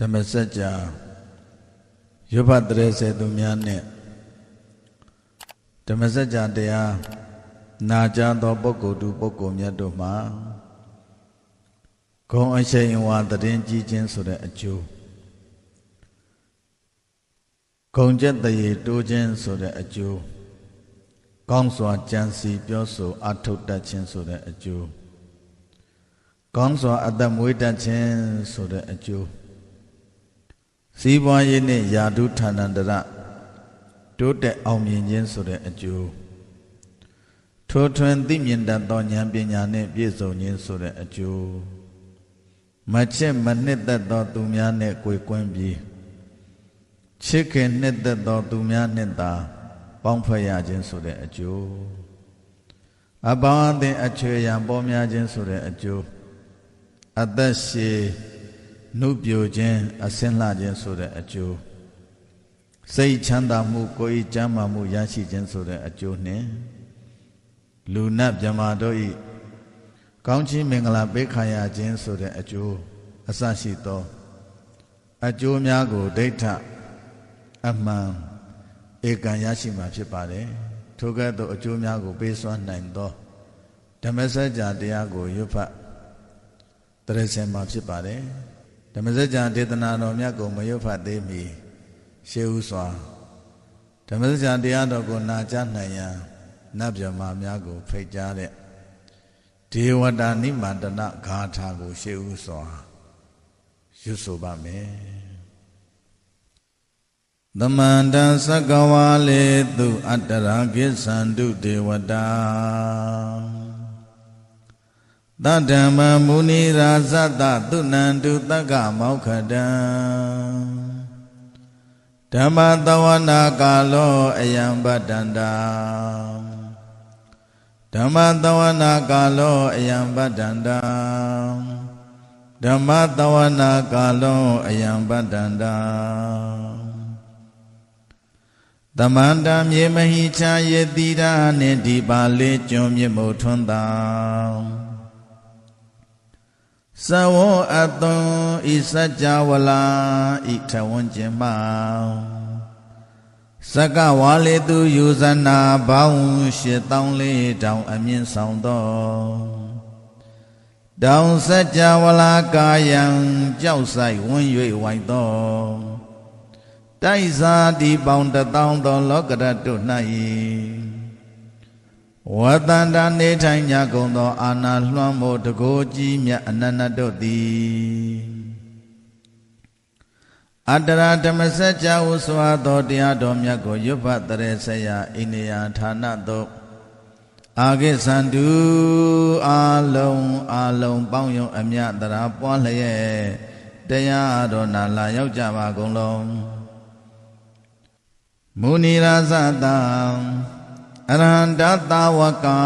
ဓမ္မစကြာရုပ်ဖတ်တရေစေသူများနဲ့ဓမ္မစကြာတရားနာကြားသောပုဂ္ဂိုလ်သူပုဂ္ဂိုလ်မြတ်တို့မှာဂုံအရှိန်ဝါတရင်ကြီးခြင်းဆိုတဲ့အကျိုးဂုံကျက်တရေတိုးခြင်းဆိုတဲ့အကျိုးကောင်းစွာကြံစီပြောဆိုအထုတ်တတ်ခြင်းဆိုတဲ့အကျိုးကောင်းစွာအသက်မွေးတတ်ခြင်းဆိုတဲ့အကျိုး စီးပွားရေးနဲ့ယာတုဌာနန္တရတိုးတက်အောင်မြင်ခြင်းဆိုတဲ့အကျိုးထိုထွင်သိမြင်တတ်သောဉာဏ်ပညာနဲ့ပြည့်စုံခြင်းဆိုတဲ့အကျိုးမချစ်မနှစ်သက်သောသူများနဲ့ကိုယ်ကွင်းပြီးချစ်ခင်နှစ်သက်သောသူများနဲ့သာပေါင်းဖွဲ့ရခြင်းဆိုတဲ့အကျိုးအပေါင်းအသင်အချွေရန်ပေါ်များခြင်းဆိုတဲ့အကျိုးအသက်ရှည် နှုတ်ပြိုခြင်းအစင်းလှခြင်းဆိုတဲ့အကျိုးစိတ်ချမ်းသာမှုကိုယ်ဤကျမ်းမာမှုရရှိခြင်းဆိုတဲ့အကျိုးနှင့်လူနတ်မြမာတို့ဤကောင်းချီးမင်္ဂလာပေးခံရခြင်းဆိုတဲ့အကျိုးအစရှိသောအကျိုးများကိုဒိဋ္ဌအမှန်ဧကံရရှိမှာဖြစ်ပါတယ်ထိုကဲ့သို့အကျိုးများကိုပေးစွမ်းနိုင်သောဓမ္မစကြာတရားကိုရွတ်ဖတ်တရစေမှာဖြစ်ပါတယ် ဓမ္မစကြာဒေသနာတော်မြတ်ကိုမရွတ်ဖတ်သေးမီရှေးဥစွာဓမ္မစကြာတရားတော်ကိုနာကြားနိုင်ရန်နတ်ဗျမာများကို ဖိတ်ကြားတဲ့ဒေဝတာနိမန္တနဂါထာကို ရှေးဥစွာရွတ်ဆိုပါမယ်သမန္တသကဝါလေသူ အတ္တရာကိသန္တုဒေဝတာ တတ္တမမုနိရာဇတသုနန္တုတက္ကမောက္ခတံဓမ္မတဝနာကာလောအယံပတ္တန္တာဓမ္မတဝနာကာလောအယံပတ္တန္တာဓမ္မတဝနာကာလောအယံပတ္တန္တာသမန္တမြေမဟိချာယေတိရာနှင့်ဒီပါလေးကျွံမြေမို့ထွန်းတာ သဝောအသွံဤစัจ java လာဤထဝန်းကျင်မစကဝါလေသူယူဇနာဘောင်းရှစ်တောင်းလေးတောင်အမြင့်ဆောင်သောတောင်စัจ java လာကာယံကြောက်ဆိုင်ဝန်း၍ဝိုက်သောတိုက်စာဒီပေါင်းတထောင်သောလောကရတု၌ ဝတန္တာနေထိုင်ကြကုန်သော အာနာလွှမ်းမိုးတကိုးကြီးမြတ်အနန္တတို့သည်အတ္တရာဓမ္မစကြာဟုစွာသောတရားတော်မြတ်ကိုရွတ်ဖတ်တရေဆရာအိန္ဒိယဌာနသို့အာဂိသန္တုအာလုံးအာလုံးပေါင်းယုံအမြတရာပွားလျက်တရားတော်နာလာရောက်ကြပါကုန်လုံးမုဏိရာဇတံ အရဟန္တသာဝကာ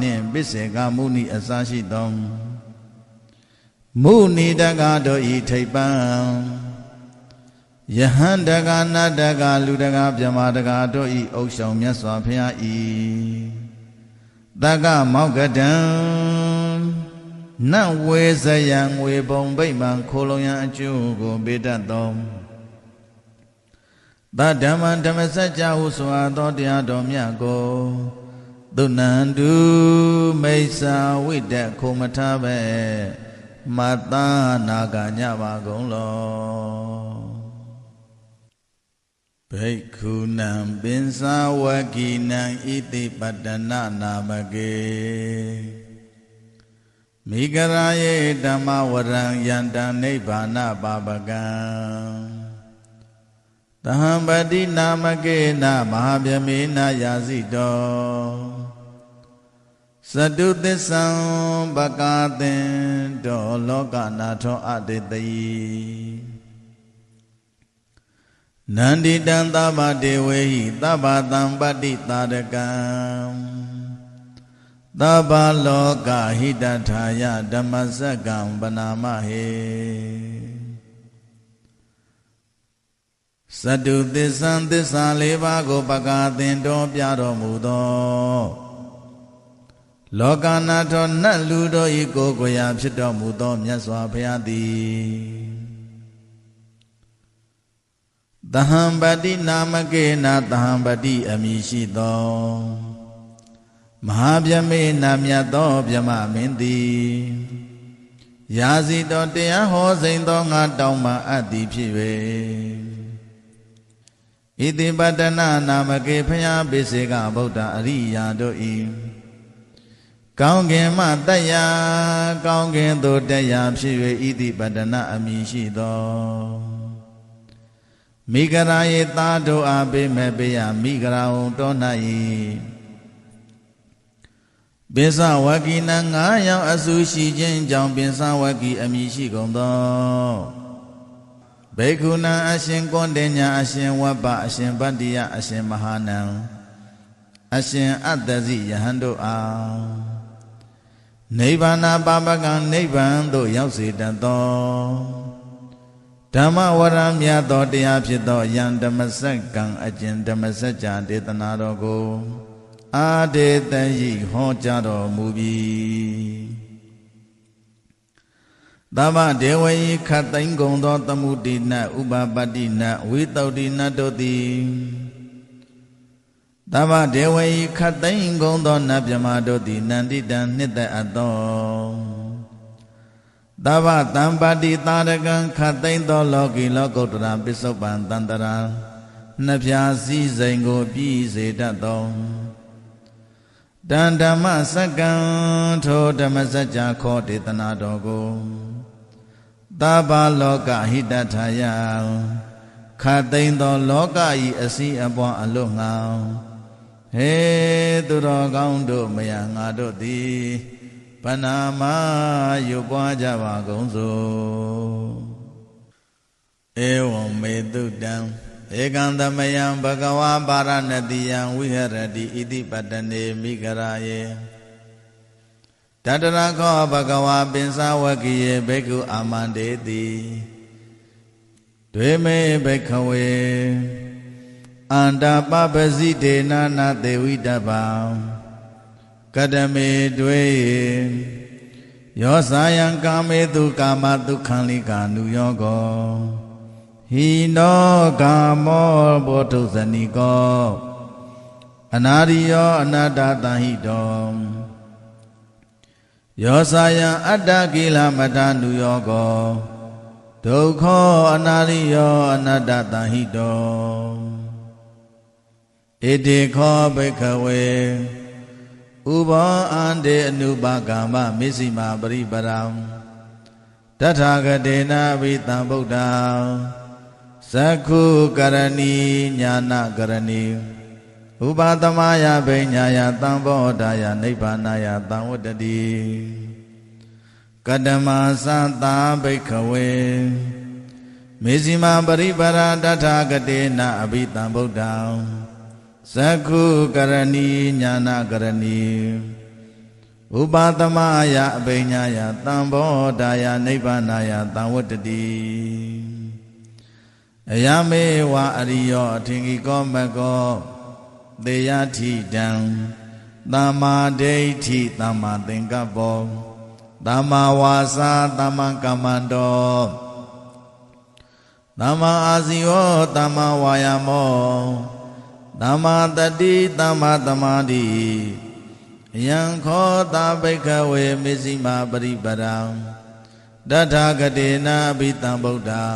နှင့်ပိစေကမုဏိအစရှိသောမုဏိတကတို့ဤထိပ်ပံယဟန္တကနတကလူတကမြမတကတို့ဤအုပ်ဆောင်မြတ်စွာဘုရားဤတကမောက္ကတံနတ်ဝေဇယံငွေပုံဗိမာန်ခိုလုံရန်အကျိုးကိုပေးတတ်သော သဓမ္မဓမ္မစကြာဟုဆိုအပ်သောတရားတော်မြတ်ကိုသုဏန္တုမိစ္ဆာဝိတ္တခုမထပဲမတ္တနာကညပါကုန်လောဘိက္ခုနံပင်စာဝကိနံဣတိပတ္တနာနာမကေမိဂရာယေဓမ္မဝရံယန္တနိဗ္ဗာနပါပကံ တဟံပတိနာမကေနမဟာဗြမေနယာစီတောသတုသစ္ဆံပကာသင်တောလောကနာထောအတေတိနန္ဒီတံသဗ္ဗတေဝေဟိသဗ္ဗတံပတ္တိတာရကံသဗ္ဗလောကဟိတထာယဓမ္မစကံပနာမဟေ သတုသစ္ဆံသစ္စာလေးပါးကိုပကာသင်တော်ပြတော်မူသောလောကနာထောနတ်လူတို့ဤကိုယ်ကိုယ်ရာဖြစ်တော်မူသောမြတ်စွာဘုရားသည်တဟံပတိနာမကေနာတဟံပတိအမိရှိသောမဟာဗျမေနာမြတ်သောဗျမမင်းသည်ရာဇီတော်တရားဟောစိန်သောငါတောင်းမှအပ်သည်ဖြစ်၍ ဣတိပတ္တနာနာမကေဖျားပိစေကဗုဒ္ဓအရိယာတို့၏ကောင်းကင်မှတက်ရာကောင်းကင်သို့တက်ရာဖြစ်၍ဣတိပတ္တနာအမိရှိသောမိဂရာယေသာတို့အားပေးမဲ့ပေးရမိဂရာဟုံတော၌ပိစဝကိနငါးယောက်အဆူရှိခြင်းကြောင့်ပိစဝကိအမိရှိကုန်သော ဘေကုဏအရှင်ကွန်တေညာအရှင်ဝဘအရှင်ဗတ္တိယအရှင်မဟာနံအရှင်အတ္တဇိယဟန်တို့အားနိဗ္ဗာန်ပါပကံနိဗ္ဗာန်သို့ရောက်စေတတ်သောဓမ္မဝရမြတ်သောတရားဖြစ်သောယံဓမ္မစက္ကံအကျင့်ဓမ္မစကြာဒေသနာတော်ကို အာဒေတယိဟောကြားတော်မူပြီ သဗ္ဗဒေဝယိခတ်သိမ့်ကုန်သောသမှုတိနဥပပတ္တိနဝိတုဒ္ဓိနတို့သည်သဗ္ဗဒေဝယိခတ်သိမ့်ကုန်သောနတ်မြမတို့သည်နန္တိတံနှစ်သက်အပ်သောသဗ္ဗတံပါတိတာရကံခတ်သိမ့်သောလောကီလောကုတ္တရာပစ္စုပန်တန္တရာနှဖျားစည်းစိမ်ကိုပြည်စေတတ်သောတန်ဓမ္မစကံထိုဓမ္မစကြာခောဒေသနာတော်ကို သဗ္ဗလောကဟိတထာယခတ်သိမ်းသောလောကဤအစည်းအပွားအလွတ်ငောင်းဟေသူတော်ကောင်းတို့မယငါတို့သည်ဗနာမယူပွားကြပါကုန်စို့ဧဝံမေတုတံဧကံသမယံဘဂဝါပါရဏတိယံဝိဟရတိဣတိပတနေမိဂရာယေ တတရခောဘဂဝါပင်စဝကိယေဘေကုအာမန္တေတိဒွေမေဘခဝေအန္တာပပစီဒေနာနာသေဝိတဗံကတမေဒွေယောစာယံကာမေတုကာမဒုက္ခံလိကာနုယောကောဟိနောကာမောဘောဓုဇဏီကောအနာရိယောအနာတ္တတဟိတော ယောစာယံအတ္တကိလမတနုယောကောဒုက္ခောအနာရိယောအနတ္တတဟိတောဣတိခောဘိခဝေဥဘောအန္တေအနုပါကမ္မမစ္စည်းမာပရိပရံတထာဂတေနာဘိတံဗုဒ္ဓံသက္ခုကရဏီညာနာကရဏီ ဥပါသမယဘိညာယသံဘောဓာယနိဗ္ဗာနယသံဝတ္တတိကတမသသာဘိခဝေမေဇိမာပရိပရာတထာဂတေနအဘိတံဗုဒ္ဓံသက္ခုကရဏီညာနာကရဏီဥပါသမယအဘိညာယသံဘောဓာယနိဗ္ဗာနယသံဝတ္တတိအယမေဝအရိယောအထင်ကြီးကောမကော သေယထိတံသမ္မာဒိဋ္ဌိသမ္မာသင်္ကပ္ပောသမ္မာဝါစာသမ္မာကမ္မန္တောသမ္မာအာဇီဝသမ္မာဝါယာမောသမ္မာတတိသမ္မာသမာဓိယံခောတာဘိကဝေမစ္စည်းမာပရိပရံတထာဂတေနာဘိတံဗုဒ္ဓံ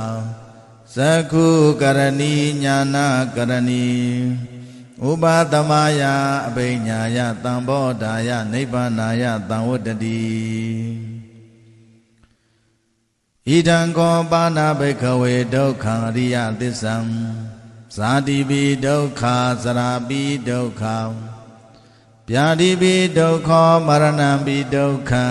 သက္ခုကရဏီညာနာကရဏီ ဥပါသမယအဘိညာယတံဘောဓာယနိဗ္ဗာနာယတံဝတ္တတိဣဒံကောပါဏဘိခဝေဒုက္ခံအရိယသစ္ဆံဇာတိပိဒုက္ခသရာပိဒုက္ခဗျာတိပိဒုက္ခမရဏံပိဒုက္ခံ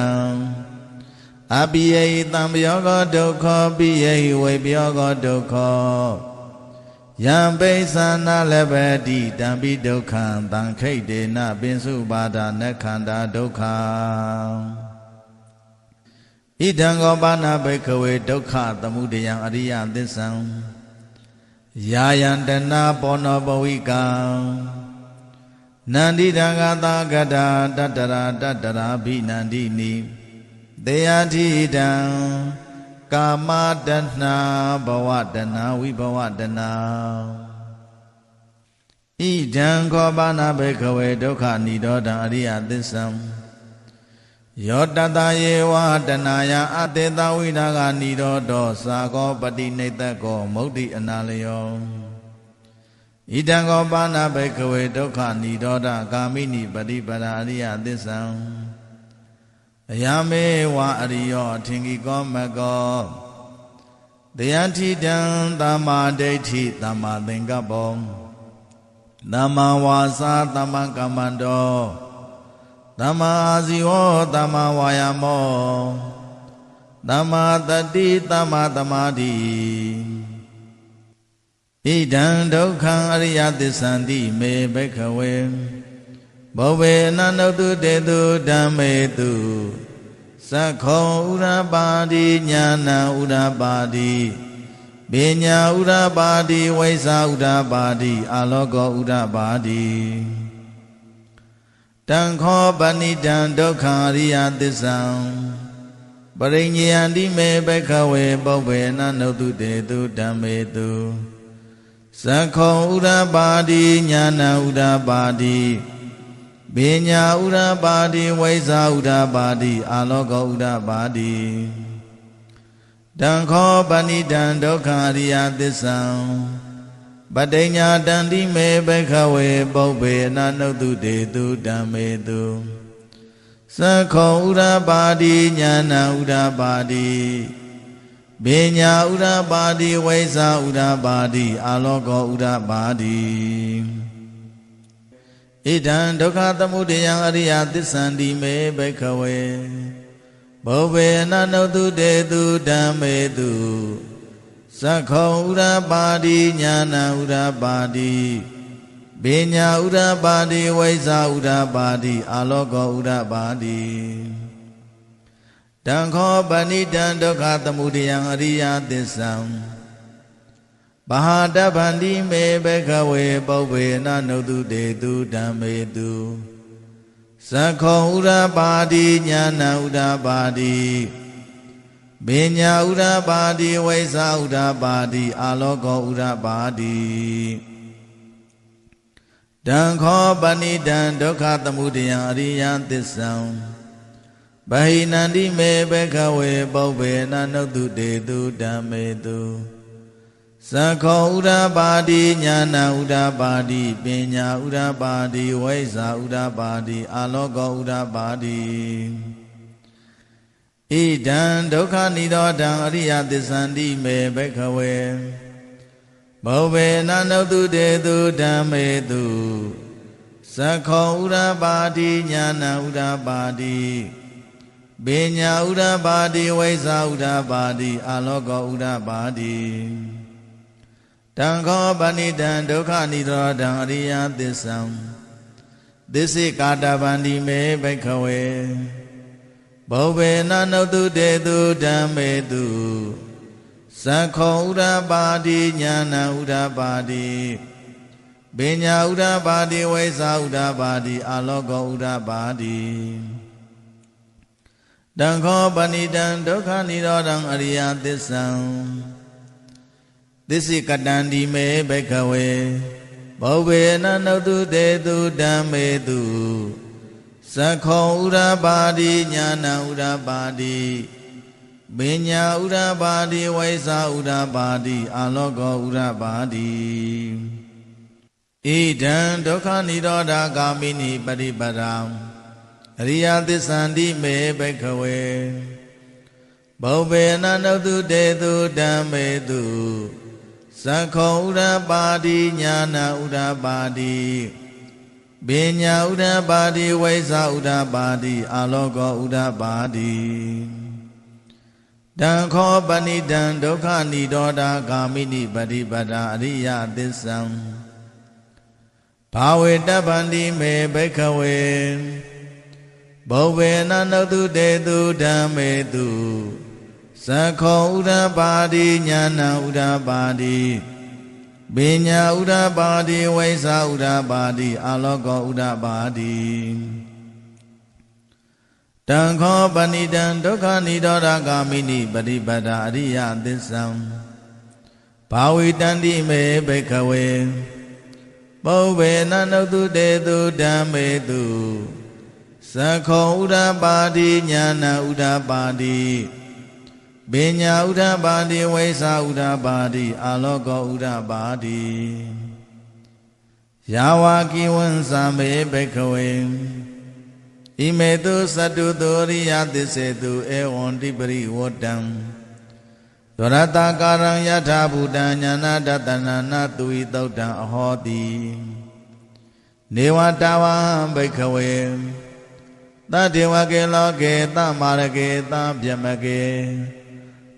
အပိယိတံပယောကောဒုက္ခပိယိဝေပယောကောဒုက္ခ ယံပိသနာလဘတိတံပိဒုက္ခံတံခိတ်တေနပင်စုပါဒနခန္ဓာဒုက္ခဣဒံကောပါဏဘိခဝေဒုက္ခသမုဒယံအရိယသစ္ဆံယာယံတနာပောနောပဝိကံနန္တိတံဂတာကတာတတရာတတရာဘိနန္တိနိတေယတိတံ ကာမတဏဘဝတဏဝိဘဝတဏဣဒံခောပါဏဘေခဝေဒုက္ခនិရောဓံအရိယသစ္ဆံယောတတယေဝတနာယအတေတဝိဒါကនិရောဓောသာကောပတိနေတကောမုဒ္ဒိအနာလယောဣဒံကောပါဏဘေခဝေဒုက္ခនិရောဓကာမိနိပฏิပဒါအရိယသစ္ဆံ အယမေဝအရိယောအထင်ကြီးကောမကောတရားထိတံသမ္မာဒိဋ္ဌိသမ္မာသင်္ကပ္ပောသမ္မာဝါစာသမ္မာကမ္မန္တောသမ္မာအာဇီဝောသမ္မာဝါယာမောသမ္မာတတိသမ္မာသမာဓိဣဒံဒုက္ခံအရိယသစ္ဆန္တိမေဘိခဝေ ဘောဝေနန္တုတေတုဓမ္မေတုသက္ခောဥရပါတိညာဏဥရပါတိပညာဥရပါတိဝိဇ္ဇာဥရပါတိအာလောကောဥရပါတိတံခောပဏိတံဒုက္ခအရိယသစ္ဆံပရိညယန္တိမေဘခဝေပုဗ္ဗေနနုတုတေတုဓမ္မေတုသက္ခောဥရပါတိညာဏဥရပါတိ ပညာဥရပါတိဝိဇ္ဇာဥရပါတိအာလောကောဥရပါတိတံခောပဏိတံဒုက္ခအရိယသစ္ဆံပတိညာတန္တိမေဘခဝေပုဗ္ဗေအနနုတုတေတုဓမ္မေတုသက္ခောဥရပါတိညာဏဥရပါတိပညာဥရပါတိဝိဇ္ဇာဥရပါတိအာလောကောဥရပါတိ ဣဒံဒုက္ခသမုဒယံအရိယသစ္ဆန္တိမေဘခဝေဘောဘေအနနုတုတေတုဓမ္မေတုသက္ခောဥရပါတိညာဏဥရပါတိပညာဥရပါတိဝိဇ္ဇာဥရပါတိအာလောကောဥရပါတိတံခောပဏိတံဒုက္ခသမုဒယံအရိယသစ္ဆံ ဘာဟာတဗန္တိမေဘခဝေပုဗ္ဗေနနုတုတေတုဓမ္မေတုသက္ခောဥရပါတိညာဏဥရပါတိပညာဥရပါတိဝိဇ္ဇာဥရပါတိအာလောကောဥရပါတိတံခောပဏိတံဒုက္ခသမုဒယံအရိယသစ္ဆံဗဟိနန္တိမေဘခဝေပုဗ္ဗေနနုတုတေတုဓမ္မေတု သက္ခောဥရပါတိညာဏဥရပါတိပညာဥရပါတိဝိဇ္ဇာဥရပါတိအာလောကောဥရပါတိဣဒံဒုက္ခនិရောဓံအရိယသစ္ဆန္တိမေဘခဝေဘောဘေနနုတုတေတုဓမ္မေတုသက္ခောဥရပါတိညာဏဥရပါတိပညာဥရပါတိဝိဇ္ဇာဥရပါတိအာလောကောဥရပါတိ တံခောပဏိတံဒုက္ခនិရောဓံအရိယသစ္ဆံသစ္စေကာတဗန္တိမေဘိခဝေဘောဘေနနုတုတေတုဓမ္မေတုသက္ခောဥရပါတိညာဏဥရပါတိပညာဥရပါတိဝိဇ္ဇာဥရပါတိအာလောကောဥရပါတိတံခောပဏိတံဒုက္ခនិရောဓံအရိယသစ္ဆံ သစ္စိကတံဒီမေဘခဝေဘောဘေနနုတုတေတုဓမ္မေတုသက္ခောဥရပါတိညာဏဥရပါတိပညာဥရပါတိဝိဇ္ဇာဥရပါတိအာလောကောဥရပါတိဣဒံဒုက္ခនិရောဓဂ ामि နိပရိပဒံအရိယသစ္ဆန္တိမေဘခဝေဘောဘေနနုတုတေတုဓမ္မေတု သက္ခောဥရပါတိညာဏဥရပါတိပညာဥရပါတိဝိဇ္ဇာဥရပါတိအာလောကောဥရပါတိတံခောပဏိတံဒုက္ခនិရောဓဂ ामि နိပฏิပဒာအရိယသစ္ဆံဘာဝေတဗ္ဗန္တိမေဘိခဝေဘောဝေနနုတုတေတုဓမ္မေတု သက္ခောဥရပါတိညာဏဥရပါတိပညာဥရပါတိဝိဇ္ဇာဥရပါတိအာလောကောဥရပါတိတ တံခောပဏိတံဒုက္ခនិရောဓဂ ामि နိပฏิပဒါအရိယသစ္ဆံဘာဝိတန္တိမေဘိခဝေပုဗ္ဗေနနုတုတေတုဓမ္မေတုသခောဥဒ္ဓပါတိညာဏဥဒ္ဓပါတိ ပညာဥဒ္ဓပါတိဝိသဥဒ္ဓပါတိအာလောကောဥဒ္ဓပါတိယာဝကိဝံသံမေဘိခဝေဣမေတုသတ္တုတောရိယသစ္စေတုဧဝံတိပရိဝတ္တံဒရတကာရံယထာဘူတံညာနာတတနာနာသူဤသုတ်တံအဟောတိနေဝတဝံဘိခဝေသတ္တေဝကေလောကေသမာရကေသဗျမကေ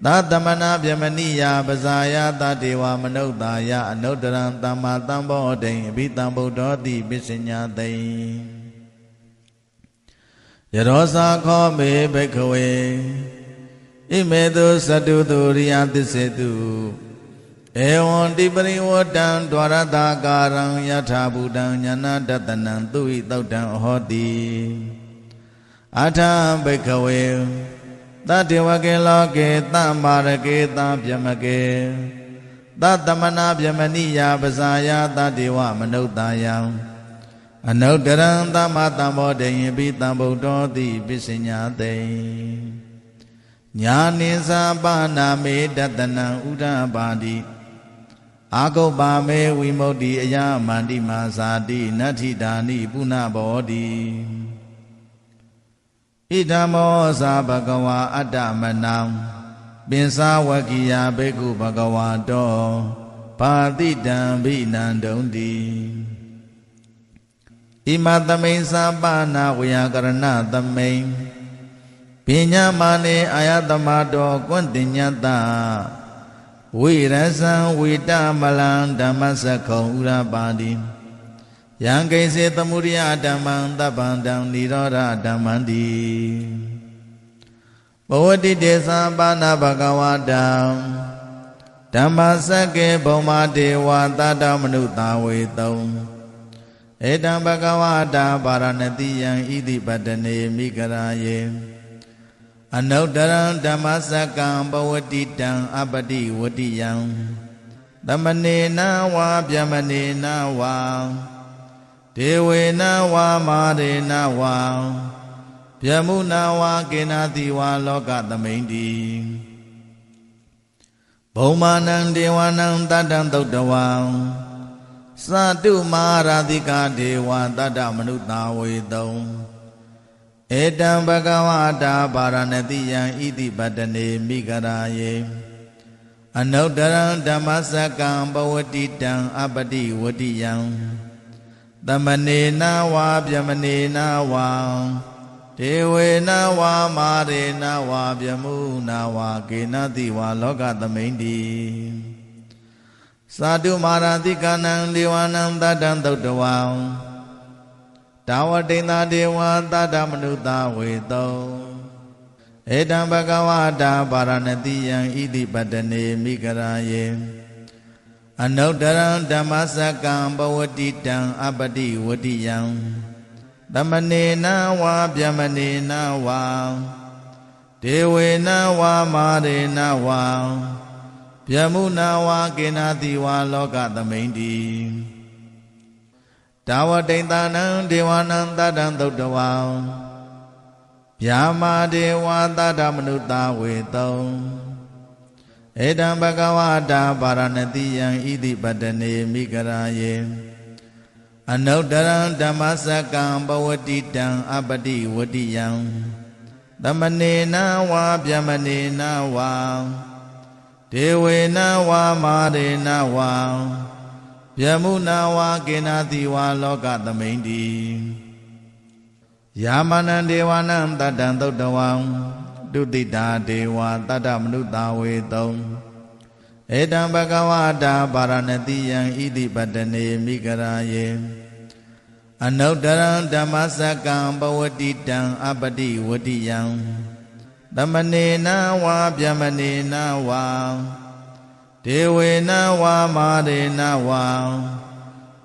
သတမနာဗျမနိယပဇာယသတေဝမနုဿာယအနုတ္တရံသမ္မာသမ္ဗောတိအဘိတံဗုဒ္ဓောတိပစ္စညာတိယရောစာခောမေဘိခဝေဣမေတုသတ္တုသူရိယသစ္စေတုဧဝံတိပရိဝတံဒွါရတာကာရံယထာဘူတံညာနာတတနံသူဤတောတံဟောတိအထံဘိခဝေသ တ္တဝကေလောကေသမာရကေသဗျမကေသတမနာဗျမနိယပဇာယသတ္တေဝမနုဿာယံအနုတ္တရံသမ္မာသမ္ဗောတေယပိတံဗုဒ္ဓောတိပစ္စညာတေညာနိသာပါဏာမေတတနံဥဒ္ဓပါတိအာဂုပ္ပါမေဝိမု ക്തി အယမန္တိမာဇာတိနတ္ထိဒာနိပုဏ္ဏဘောတိ ဣဒံမောသာဘဂဝါအတ္တမနံပင်စာဝကိယဘေကုဘဂဝါတောဘာတိတံဘိနန္တုံတိဣမသမိန်သာပနာဝေယကရဏသမိန်ပညာမာနေအာယတမတော်ကွန့်တင်ညတဝိရဇံဝိတမလံဓမ္မစခုံဥရပါတိ ယံကိစေသမုဒိယဓမ္မံတပ္ပံတံនិရောဓဓမ္မံတိဘဝတိတေသပါဏဘဂဝတံဓမ္မစကေဘုံမာဒေဝသတ္တမနုတာဝေတုံဧတံဘဂဝတာပါရဏတိယံဣတိပတနေမိဂရာယေအနုတ္တရံဓမ္မစကံဘဝတိတံအပတိဝတိယံသမနေနဝါဗျမနေနဝါ ဒေဝေနဝါမာရေနဝါဗျမုနာဝါကေနာတိဝါလောကသမိန်တိဘုံမာနံဒေဝနံတတ္တံသုတ်တဝံသတုမာရာတိကဒေဝတတ္တမနုတာဝေတုံဧတံဘဂဝတာပါရဏတိယံဣတိပတနေမိဂရာယေအနုတ္တရံဓမ္မစကံဘဝတိတံအပတိဝတိယံ သမနေနဝါဗျမနေနဝါဒေဝေနဝါမာရေနဝါဗျမုနဝါကေနတိဝါလောကသမိန်တိသာတုမာရတိကနံဒေဝနံတတံသုတ်တဝံတာဝတိန်သာဒေဝသတ္တမနုဿဝေတောဧတံဘဂဝတာပါရဏတိယံဣတိပတနေမိဂရာယေ အနုတ္တရံဓမ္မစကံဘဝတိတံအပတိဝတိယံသမနေနဝါဗျမနေနဝါဒေဝေနဝါမာရေနဝါဗျမုနာဝါကေနာတိဝါလောကသမိန်တိတာဝတိန်တာနံဒေဝနံတတံသုတ်တဝံဗျာမာဒေဝသတ္တမနုတာဝေတော ဧတံဘဂဝတာပါရဏတိယံဣတိပတနေမိဂရာယေအနုတ္တရံဓမ္မစကံဘဝတိတံအပတိဝတိယံသမနေနဝါဗျမနေနဝါဒေဝေနဝါမာရေနဝါဗျမုနာဝါကေနာတိဝါလောကသမိန်တိယာမနံဒေဝနံတတံသုတ်တဝံ ဒုတိတာဒေဝတတ္တမနုတာဝေတုံဧတံဘဂဝတာပါရဏတိယံဣတိပတနေမိဂရာယေအနုတ္တရံဓမ္မစကံဘဝတိတံအပတိဝတိယံသမနေနဝါဗျမနေနဝါဒေဝေနဝါမာရေနဝါ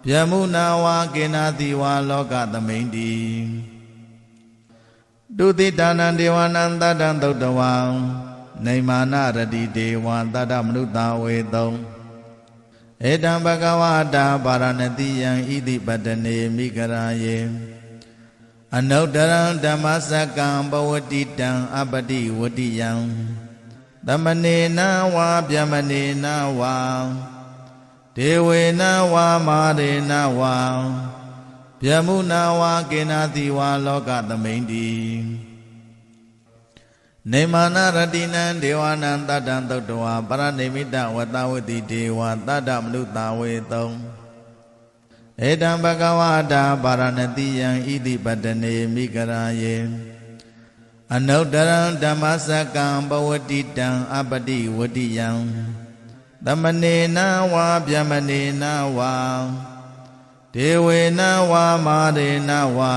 ဗျမုနာဝါကေနာတိဝါလောကသမိန်တိ တုတိတာနံဒေဝနံတတ္တံသုတ်တဝံနေမာနရတိဒေဝံတတ္တမနုဿဝေတုံဧတံဘဂဝတာပါရဏတိယံဣတိပတ္တနေမိဂရာယေအနုတ္တရံဓမ္မစကံဘဝတိတံအပတိဝတိယံသမနေနဝါဗျမနေနဝါဒေဝေနဝါမာရေနဝါ ဗျမုနာဝါကေနာတိဝါလောကသမိန်တိနေမာနရတိနံဒေဝနံတတ္တံသုတ်တဝါပရဏိမိတဝတဝတိဒေဝတတ္တမနုဿဝေတုံဧတံဘဂဝတာပါရဏတိယံဣတိပတ္တနေမိဂရာယေအနုတ္တရံဓမ္မစကံဘဝတိတံအပတိဝတိယံသမနေနဝါဗျမနေနဝါ ဒေဝေနဝါမာရေနဝါ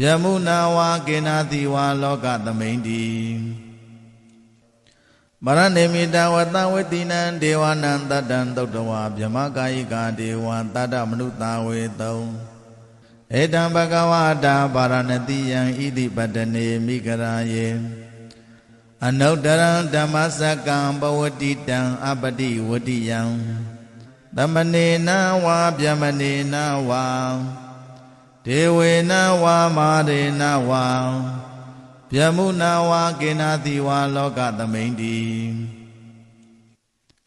ဗျမုနာဝါကေနာတိဝါလောကသမိန်တိမရဏေမိတဝတဝတိနံဒေဝနံတတ္တံသုတ်တဝါဗြဟ္မကာယိကာဒေဝံတတ္တမနုဿဝေတုံဧတံဘဂဝတာပါရဏတိယံဣတိပတ္တနေမိဂရာယေအနုတ္တရံဓမ္မစကံဘဝတိတံအပတိဝတိယံ သမနေနဝါဗျမနေနဝါဒေဝေနဝါမာရေနဝါဗျမုနာဝါကေနာတိဝါလောကသမိန်တိ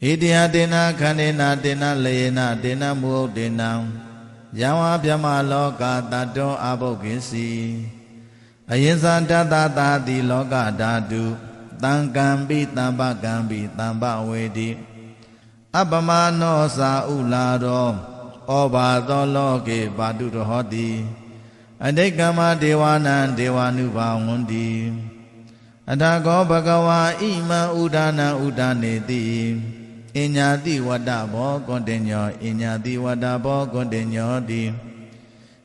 ဣတိယတေနခန္ဒေနာတေနလေနတေနမုဟုတ်တေနံယံဝါဗျမလောကတတောအဘုတ်ကိစီအယင်္ဇာတတတာတိလောကဓာတုတံကံပိတံပကံပိတံပဝေတိ အပမနောသာဥလာရောဩဘာသောလောကေပါတုရဟောတိအတိတ်ကမဒေဝနံဒေဝ ानु ဘာဝန္တိအထာကောဘဂဝါဣမံဥဒါနံဥဒါနေတိအညာတိဝတ္တဘောကွန်တင်ညောအညာတိဝတ္တဘောကွန်တင်ညောတိ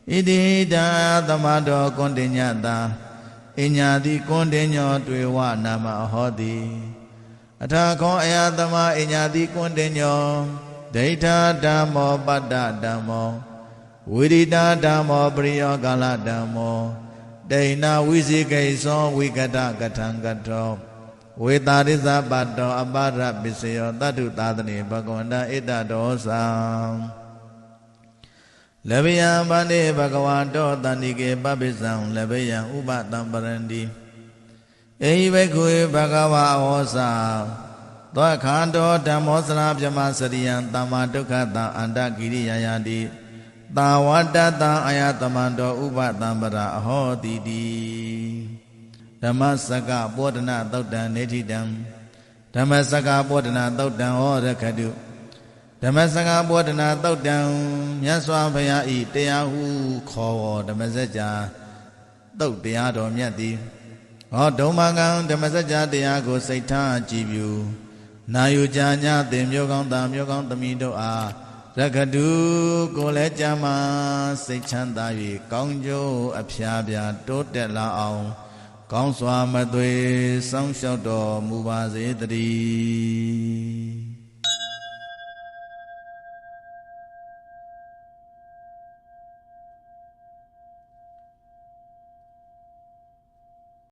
ဣတိတံသမတောကွန်တင်ညတာအညာတိကွန်တင်ညောတွေ့ဝနာမဟောတိ အထာခောအယသမအညာတိကွန်တင်ညောဒိဋ္ဌဓမ္မောပတ္တဓမ္မောဝိရိတာဓမ္မောပရိယောကာလဓမ္မောဒိဏဝိသိကိသောဝိကတကထံကတောဝေတာရိသပတ်တောအပါရပစ္စယောတတုသာသနေဘဂဝန္တဣတတောသံလဗယံဗန္တိဘဂဝါတောတန္တိကေပပိစ္ဆံလဗယံဥပတံပရန္တိ အေဟိဘိက္ခုဘဂဝါဟောသာသောခန္တောဓမ္မောစရာပြမစရိယံတမ္မာဒုက္ခတံအန္တကိရိယာယတိတာဝတ္တတံအာယတမန္တောဥပတံပရာအဟောတိတိဓမ္မစကပောဒနာသုတ်တံနေတိတံဓမ္မစကပောဒနာသုတ်တံဟောရခတုဓမ္မစကပောဒနာသုတ်တံမြတ်စွာဘုရားဤတရားဟုခေါ်ဝဓမ္မစကြာသုတ်တရားတော်မြတ်သည် ဟောဒုံမကံဓမ္မစကြာတရားကိုစိတ်ထားကြည်ပြုနာယူကြညာသင်မျိုးကောင်းသားမျိုးကောင်းသမီးတို့အားရခတုကိုလည်းကြမှာစိတ်ချမ်းသာ၍ကောင်းကျိုးအဖျားပြတိုးတက်လာအောင် ကောင်းစွာမသွေစောင့်ရှောက်တော်မူပါစေတည်း